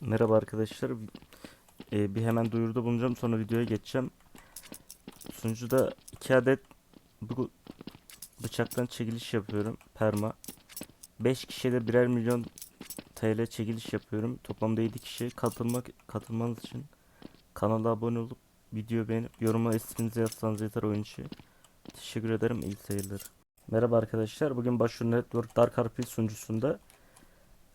Merhaba arkadaşlar. Ee, bir hemen duyuruda bulunacağım sonra videoya geçeceğim. Sunucuda 2 adet bu bıçaktan çekiliş yapıyorum. Perma. 5 kişiye de birer milyon TL çekiliş yapıyorum. Toplamda 7 kişi. Katılmak katılmanız için kanala abone olup video beğenip yoruma isminizi yazsanız yeter oyun içi. Teşekkür ederim. İyi seyirler. Merhaba arkadaşlar. Bugün Başvuru Network Dark RP sunucusunda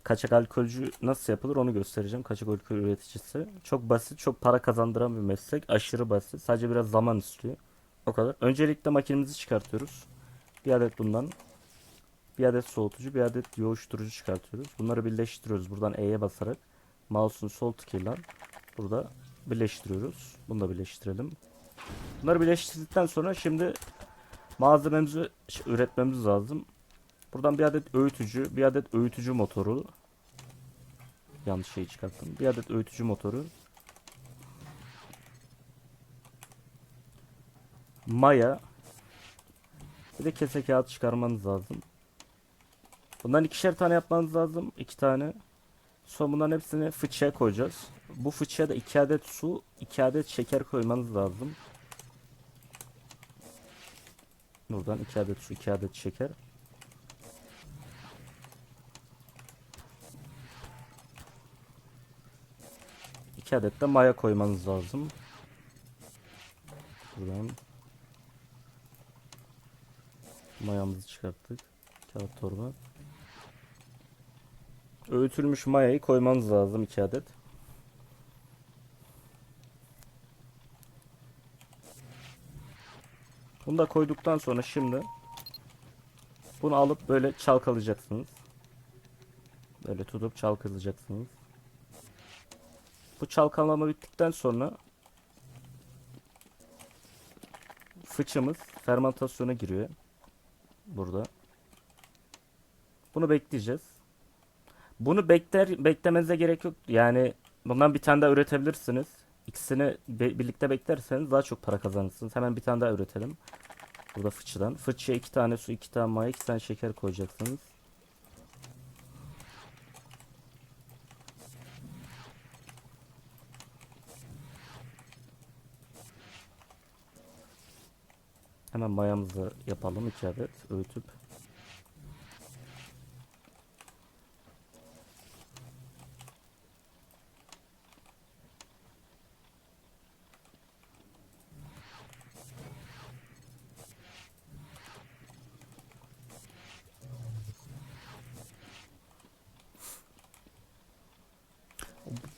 kaçak alkolcü nasıl yapılır onu göstereceğim. Kaçak alkol üreticisi. Çok basit, çok para kazandıran bir meslek. Aşırı basit. Sadece biraz zaman istiyor. O kadar. Öncelikle makinemizi çıkartıyoruz. Bir adet bundan. Bir adet soğutucu, bir adet yoğuşturucu çıkartıyoruz. Bunları birleştiriyoruz. Buradan E'ye basarak mouse'un sol tıkıyla burada birleştiriyoruz. Bunu da birleştirelim. Bunları birleştirdikten sonra şimdi malzememizi üretmemiz lazım. Buradan bir adet öğütücü, bir adet öğütücü motoru. Yanlış şeyi çıkarttım. Bir adet öğütücü motoru. Maya. Bir de kese kağıt çıkarmanız lazım. Bundan ikişer tane yapmanız lazım. iki tane. Sonra bunların hepsini fıçıya koyacağız. Bu fıçıya da iki adet su, iki adet şeker koymanız lazım. Buradan iki adet su, iki adet şeker. İki adet de maya koymanız lazım. Buradan mayamızı çıkarttık. Kağıt torba. Öğütülmüş mayayı koymanız lazım iki adet. Bunu da koyduktan sonra şimdi bunu alıp böyle çalkalayacaksınız. Böyle tutup çalkalayacaksınız. Bu çalkalama bittikten sonra fıçımız fermentasyona giriyor. Burada. Bunu bekleyeceğiz. Bunu bekler beklemenize gerek yok. Yani bundan bir tane daha üretebilirsiniz. İkisini be- birlikte beklerseniz daha çok para kazanırsınız. Hemen bir tane daha üretelim. Burada fıçıdan. Fıçıya iki tane su, iki tane maya, iki tane şeker koyacaksınız. Hemen mayamızı yapalım iki adet öğütüp.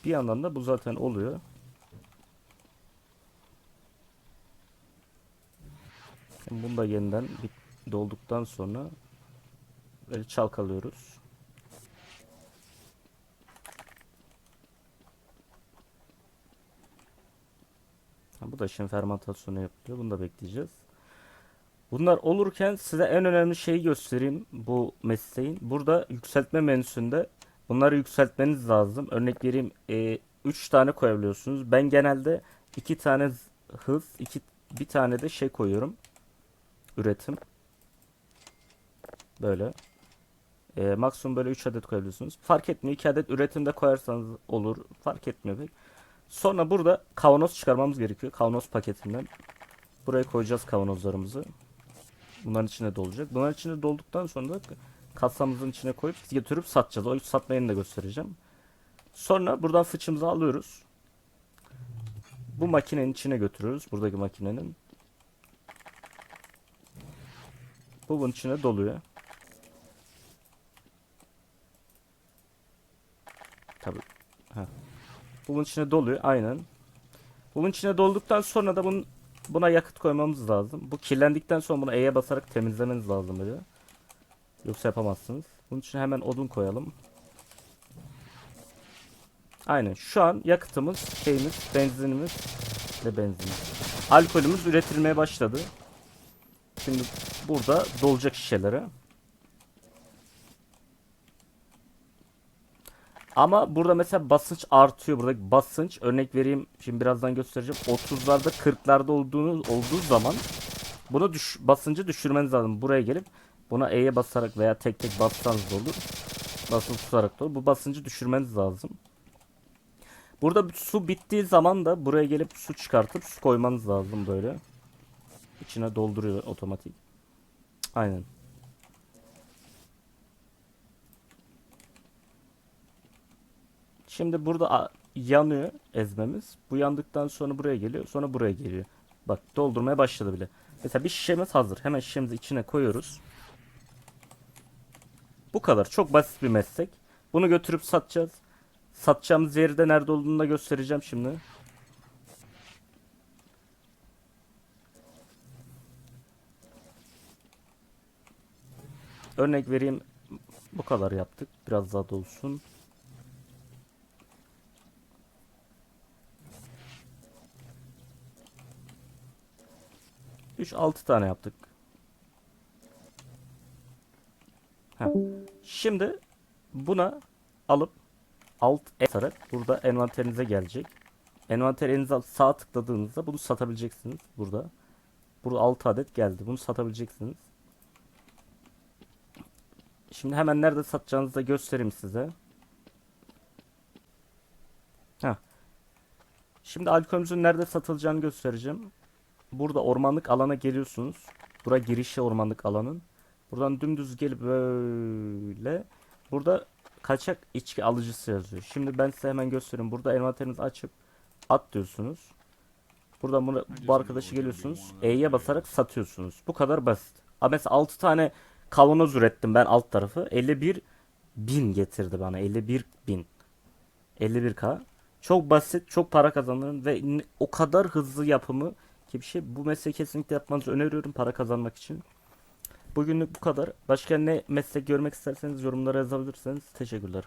Bir yandan da bu zaten oluyor. Şimdi Bunu da yeniden dolduktan sonra böyle çalkalıyoruz. Bu da şimdi fermentasyonu yapılıyor. Bunu da bekleyeceğiz. Bunlar olurken size en önemli şeyi göstereyim bu mesleğin. Burada yükseltme menüsünde bunları yükseltmeniz lazım. Örnek vereyim 3 tane koyabiliyorsunuz. Ben genelde 2 tane hız, iki bir tane de şey koyuyorum. Üretim. Böyle. E, maksimum böyle 3 adet koyabiliyorsunuz. Fark etmiyor. 2 adet üretimde koyarsanız olur. Fark etmiyor pek. Sonra burada kavanoz çıkarmamız gerekiyor. Kavanoz paketinden. Buraya koyacağız kavanozlarımızı. Bunların içine dolacak. Bunların içine dolduktan sonra da kasamızın içine koyup götürüp satacağız. O satma yerini de göstereceğim. Sonra buradan fıçımızı alıyoruz. Bu makinenin içine götürüyoruz. Buradaki makinenin. Bu bunun içine doluyor. Tabii. Ha. Bu bunun içine doluyor. Aynen. Bunun içine dolduktan sonra da bunun buna yakıt koymamız lazım. Bu kirlendikten sonra bunu E'ye basarak temizlemeniz lazım böyle. Yoksa yapamazsınız. Bunun için hemen odun koyalım. Aynen. Şu an yakıtımız, şeyimiz, benzinimiz ve benzinimiz. Alkolümüz üretilmeye başladı. Şimdi burada dolacak şişelere. Ama burada mesela basınç artıyor. Buradaki basınç örnek vereyim. Şimdi birazdan göstereceğim. 30'larda 40'larda olduğunu olduğu zaman bunu düş, basıncı düşürmeniz lazım. Buraya gelip buna E'ye basarak veya tek tek bassanız da olur. Basılı tutarak da olur. Bu basıncı düşürmeniz lazım. Burada su bittiği zaman da buraya gelip su çıkartıp su koymanız lazım böyle. İçine dolduruyor otomatik. Aynen. Şimdi burada yanıyor ezmemiz. Bu yandıktan sonra buraya geliyor. Sonra buraya geliyor. Bak doldurmaya başladı bile. Mesela bir şişemiz hazır. Hemen şişemizi içine koyuyoruz. Bu kadar. Çok basit bir meslek. Bunu götürüp satacağız. Satacağımız yeri de nerede olduğunu da göstereceğim şimdi. Örnek vereyim. Bu kadar yaptık. Biraz daha dolsun. Üç altı tane yaptık. Heh. Şimdi buna alıp alt basarak burada envanterinize gelecek. Envanterinize sağ tıkladığınızda bunu satabileceksiniz burada. Burada 6 adet geldi. Bunu satabileceksiniz. Şimdi hemen nerede satacağınızı da göstereyim size. Heh. Şimdi alkolümüzün nerede satılacağını göstereceğim. Burada ormanlık alana geliyorsunuz. Bura girişi ormanlık alanın. Buradan dümdüz gelip böyle. Burada kaçak içki alıcısı yazıyor. Şimdi ben size hemen göstereyim. Burada envanterinizi açıp at diyorsunuz. Buradan bunu, bu arkadaşı geliyorsunuz. E'ye basarak satıyorsunuz. Bu kadar basit. Ama mesela 6 tane kavanoz ürettim ben alt tarafı. 51 bin getirdi bana. 51 bin. 51k. Çok basit, çok para kazanırım ve o kadar hızlı yapımı ki bir şey. Bu mesleği kesinlikle yapmanızı öneriyorum para kazanmak için. Bugünlük bu kadar. Başka ne meslek görmek isterseniz yorumlara yazabilirsiniz. Teşekkürler.